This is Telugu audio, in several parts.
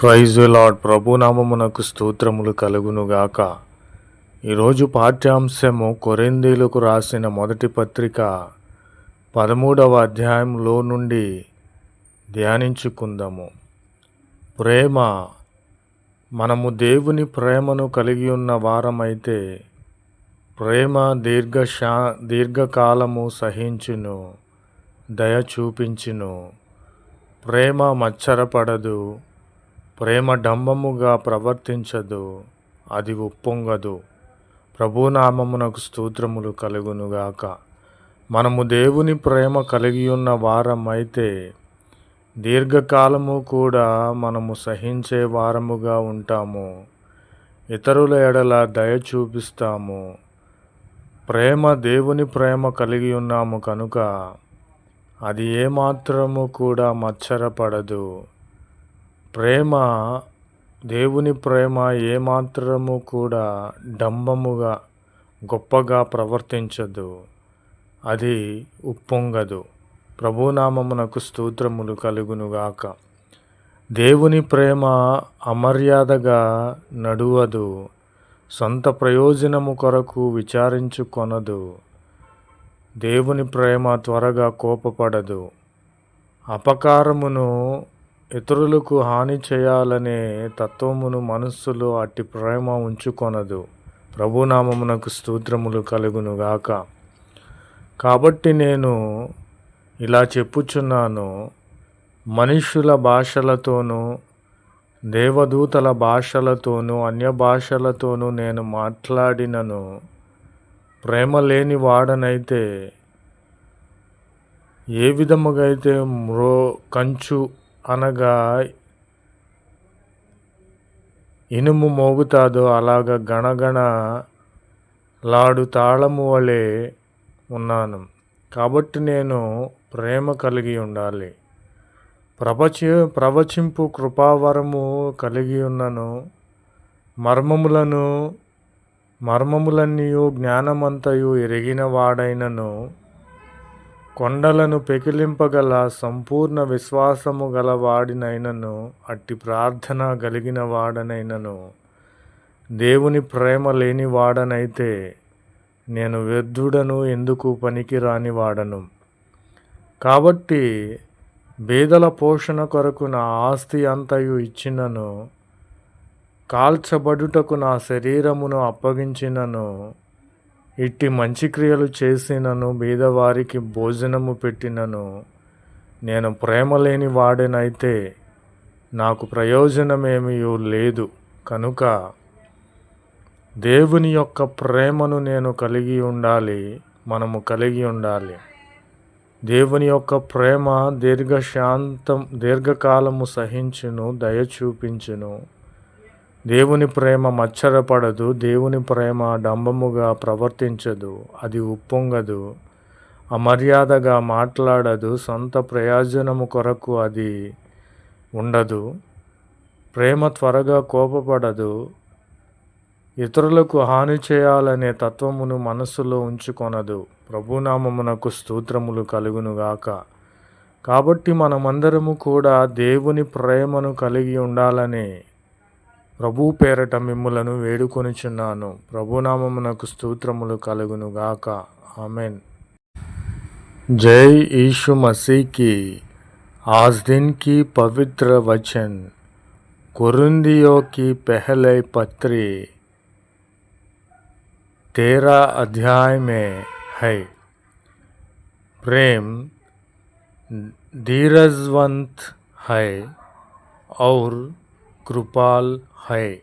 ప్రైజ్ లాడ్ ప్రభునామమునకు స్తోత్రములు కలుగునుగాక. ఈరోజు పాఠ్యాంశము కొరిందీలకు రాసిన మొదటి పత్రిక పదమూడవ అధ్యాయంలో నుండి ధ్యానించుకుందాము. ప్రేమ మనము దేవుని ప్రేమను కలిగి ఉన్న వారమైతే ప్రేమ దీర్ఘశా దీర్ఘకాలము సహించును దయ చూపించును. ప్రేమ మచ్చరపడదు. ప్రేమ డంబముగా ప్రవర్తించదు అది ఉప్పొంగదు. ప్రభునామమునకు స్తోత్రములు కలుగునుగాక. మనము దేవుని ప్రేమ కలిగి ఉన్న వారమైతే దీర్ఘకాలము కూడా మనము సహించే వారముగా ఉంటాము. ఇతరుల ఎడల దయ చూపిస్తాము. ప్రేమ దేవుని ప్రేమ కలిగి ఉన్నాము కనుక అది ఏమాత్రము కూడా మచ్చరపడదు. ప్రేమ దేవుని ప్రేమ ఏమాత్రము కూడా డంబముగా గొప్పగా ప్రవర్తించదు. అది ఉప్పొంగదు. ప్రభునామమునకు స్తోత్రములు కలుగునుగాక. దేవుని ప్రేమ అమర్యాదగా నడువదు. సొంత ప్రయోజనము కొరకు విచారించుకొనదు. దేవుని ప్రేమ త్వరగా కోపపడదు. అపకారమును ఇతరులకు హాని చేయాలనే తత్వమును మనస్సులో అట్టి ప్రేమ ఉంచుకొనదు. ప్రభునామమునకు స్తోత్రములు కలుగునుగాక. కాబట్టి నేను ఇలా చెప్పుచున్నాను. మనుషుల భాషలతోనూ దేవదూతల భాషలతోనూ అన్య భాషలతోనూ నేను మాట్లాడినను. ప్రేమ లేని వాడనైతే ఏ విధముగా అయితే మ్రో కంచు అనగా ఇనుము మోగుతాదో అలాగ గణగణ లాడు తాళము వలె ఉన్నాను. కాబట్టి నేను ప్రేమ కలిగి ఉండాలి. ప్రపంచ ప్రవచింపు కృపావరము కలిగి ఉన్నను. మర్మములను మర్మములన్నీయు జ్ఞానమంతయు ఎరిగిన వాడైనను. కొండలను పెకిలింపగల సంపూర్ణ విశ్వాసము గలవాడినైనను అట్టి ప్రార్థన కలిగిన వాడనైనను దేవుని ప్రేమ లేని వాడనైతే నేను వ్యర్థుడను ఎందుకు పనికిరాని వాడను కాబట్టి బేదల పోషణ కొరకు నా ఆస్తి అంతయు ఇచ్చినను కాల్చబడుటకు నా శరీరమును అప్పగించినను. ఇట్టి మంచి క్రియలు చేసినను బీదవారికి భోజనము పెట్టినను. నేను ప్రేమ లేని వాడినైతే నాకు ప్రయోజనమేమీ లేదు. కనుక దేవుని యొక్క ప్రేమను నేను కలిగి ఉండాలి మనము కలిగి ఉండాలి. దేవుని యొక్క ప్రేమ దీర్ఘశాంతం దీర్ఘకాలము సహించును దయ చూపించును దేవుని ప్రేమ మచ్చరపడదు దేవుని ప్రేమ డంబముగా ప్రవర్తించదు అది ఉప్పొంగదు అమర్యాదగా మాట్లాడదు సొంత ప్రయోజనము కొరకు అది ఉండదు ప్రేమ త్వరగా కోపపడదు ఇతరులకు హాని చేయాలనే తత్వమును మనస్సులో ఉంచుకొనదు. ప్రభునామమునకు స్తోత్రములు కలుగునుగాక కాబట్టి మనమందరము కూడా దేవుని ప్రేమను కలిగి ఉండాలని ప్రభు పేరట మిమ్ములను వేడుకొనిచున్నాను ప్రభునామమునకు స్తోత్రములు కలుగునుగాక ఆమెన్ జై यीशु मसीह की आज दिन की पवित्र वचन कुरुंदियों की पहले पत्री तेरह अध्याय में है प्रेम धीरजवंत है और कृपाल है।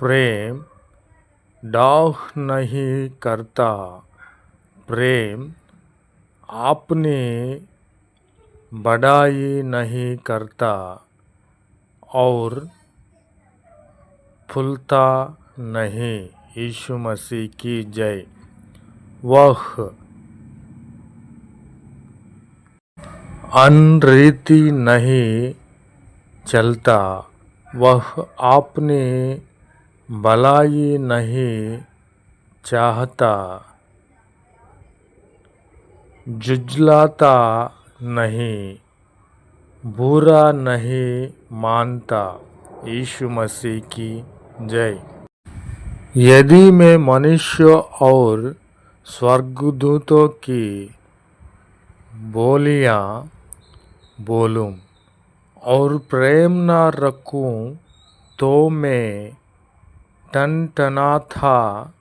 प्रेम डाह नहीं करता। प्रेम आपने बड़ाई नहीं करता और फुलता नहीं। यीशु मसीह की जय। वह अनरीति नहीं चलता। वह आपने भलाई नहीं चाहता, जुझलाता नहीं, बुरा नहीं मानता। यीशु मसीह की जय। यदि मैं मनुष्य और स्वर्गदूतों की बोलियाँ बोलूँ और प्रेम न रखूँ तो मैं टन टना था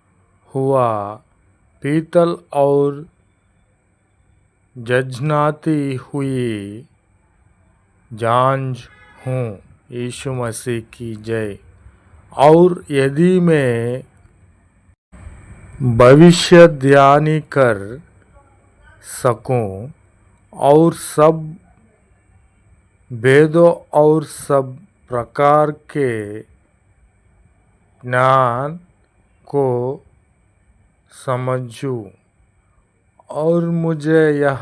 हुआ, पीतल और जजनाती हुई जांज हूँ। यीशु मसीह की जय। और यदि मैं भविष्यवाणी कर सकूँ और सब भेदों और सब प्रकार के ज्ञान को समझूं और मुझे यह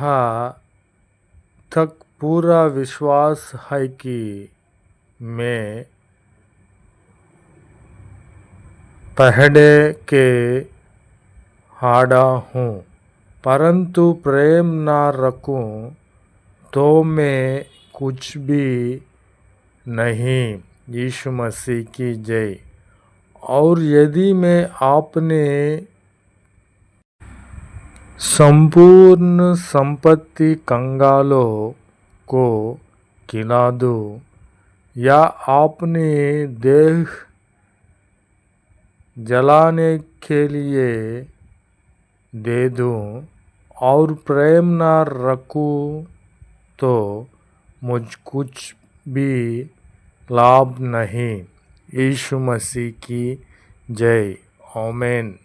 तक पूरा विश्वास है कि मैं पहले के हाड़ा हूँ, परंतु प्रेम ना रखूँ तो मैं कुछ भी नहीं। यीशु मसीह की जय। और यदि मैं आपने संपूर्ण संपत्ति कंगालों को खिला दूँ, या आपने देह जलाने के लिए दे दूँ और प्रेम न रखूँ तो मुझ कुछ भी लाभ नहीं। यीशु मसीह की जय। आमेन।